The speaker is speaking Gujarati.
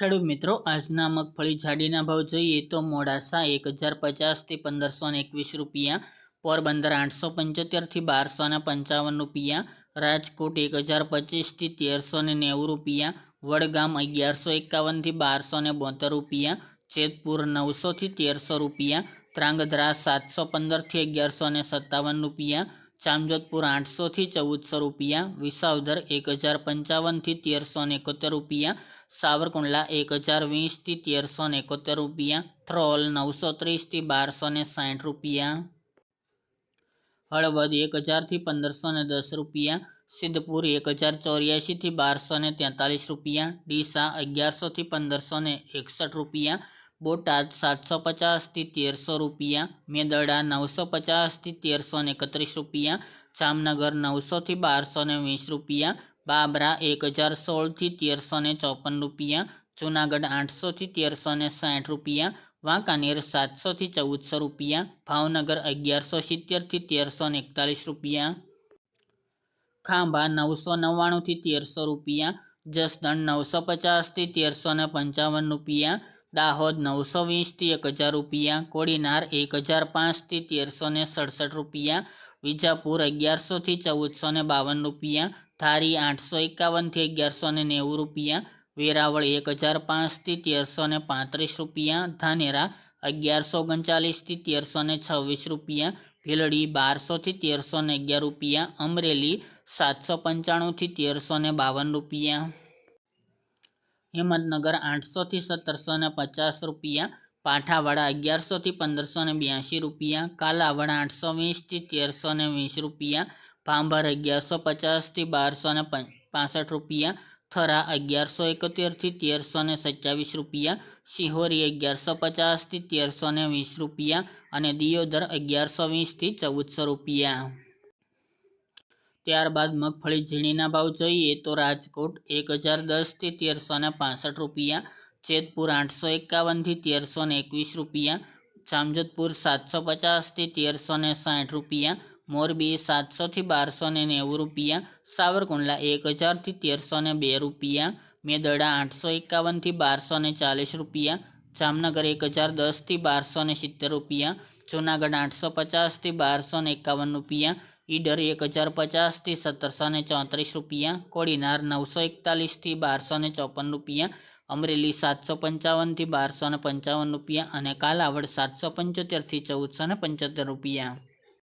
ખેડૂત મિત્રો, આજના મગફળી જાડીના ભાવ જોઈએ તો મોડાસા એક હજાર પચાસથી પંદરસો એકવીસ રૂપિયા, પોરબંદર આઠસો પંચોતેરથી બારસો પંચાવન રૂપિયા, રાજકોટ એક હજાર પચીસથી તેરસો નેવું રૂપિયા, વડગામ અગિયારસો એકાવનથી બારસો ને બોતેર રૂપિયા, જેતપુર નવસોથી તેરસો રૂપિયા ત્રાંગધ્રા સાતસો પંદરથી અગિયારસો સત્તાવન રૂપિયા ચામજોધપુર આઠસોથી ચૌદસો રૂપિયા વિસાવદર એક હજાર પંચાવનથી તેરસો ને એકોતેર રૂપિયા સાવરકુંડલા એક હજાર વીસથી તેરસો ને એકોતેર રૂપિયા થ્રોલ નવસો ત્રીસથી બારસો ને સાઠ રૂપિયા હળવદ એક હજારથી પંદરસો ને દસ રૂપિયા સિદ્ધપુર એક હજાર ચોર્યાસીથી બારસો ને તેતાલીસ રૂપિયા ડીસા અગિયારસોથી પંદરસો ને એકસઠ રૂપિયા બોટાદ સાતસો પચાસથી તેરસો રૂપિયા મેદડા નવસો પચાસથી તેરસો ને એકત્રીસ રૂપિયા, જામનગર નવસોથી બારસો ને વીસ રૂપિયા, બાબરા એક હજાર સોળથી તેરસો ને ચોપન રૂપિયા, જુનાગઢ આઠસોથી તેરસો ને સાઠ રૂપિયા, વાંકાનેર સાતસોથી ચૌદસો રૂપિયા, ભાવનગર અગિયારસો સિત્તેરથી તેરસો ને એકતાલીસ રૂપિયા. ખાંભા નવસો નવ્વાણુંથી તેરસો રૂપિયા, જસદણ નવસો પચાસથી તેરસો ને પંચાવન રૂપિયા દાહોદ નવસો વીસથી એક હજાર રૂપિયા, કોડીનાર એક હજાર પાંચથી તેરસો ને સડસઠ રૂપિયા, વિજાપુર અગિયારસોથી ચૌદસો ને બાવન રૂપિયા, ધારી આઠસો એકાવનથી અગિયારસો ને નેવું રૂપિયા, વેરાવળ એક હજાર પાંચથી તેરસો ને પાંત્રીસ રૂપિયા, ધાનેરા અગિયારસો ઓગણચાલીસથી તેરસો ને છવ્વીસ રૂપિયા, ભીલડી બારસોથી તેરસો ને અગિયાર રૂપિયા, અમરેલી સાતસો પંચાણુંથી તેરસો ને બાવન રૂપિયા. હિંમતનગર આઠસોથી સત્તરસો ને પચાસ રૂપિયા, પાઠાવાડા અગિયારસોથી પંદરસો ને બ્યાસી રૂપિયા, કાલાવાડા આઠસો વીસથી તેરસો ને વીસ રૂપિયા પાંભર અગિયારસો પચાસથી બારસો ને પાસઠ રૂપિયા, થરા અગિયારસો એકોતેરથી તેરસો ને સત્યાવીસ રૂપિયા સિહોરી અગિયારસો પચાસથી તેરસો ને વીસ રૂપિયા અને દિયોદર અગિયારસો વીસથી ચૌદસો રૂપિયા. ત્યારબાદ મગફળી ઝીણીના ભાવ જોઈએ તો રાજકોટ એક હજાર દસથી તેરસો ને પાસઠ રૂપિયા, જેતપુર આઠસો એકાવનથી તેરસો ને એકવીસ રૂપિયા, જામજોધપુર સાતસો પચાસથી તેરસો ને સાઠ રૂપિયા, મોરબી સાતસોથી બારસો ને નેવું રૂપિયા, સાવરકુંડલા એક હજારથી તેરસો ને બે રૂપિયા, મેદડા આઠસો એકાવનથી બારસો ને ચાલીસ રૂપિયા, જામનગર એક હજાર દસથી બારસો ને સિત્તેર રૂપિયા, જૂનાગઢ આઠસો પચાસથી બારસો ને એકાવન રૂપિયા ઈડર એક હજાર પચાસથી સત્તરસો ને ચોત્રીસ રૂપિયા, કોડીનાર નવસો એકતાલીસથી બારસો ને ચોપન રૂપિયા, અમરેલી સાતસો પંચાવનથી બારસો ને પંચાવન રૂપિયા અને કાલાવડ સાતસો પંચોતેરથી ચૌદસો ને પંચોતેર રૂપિયા.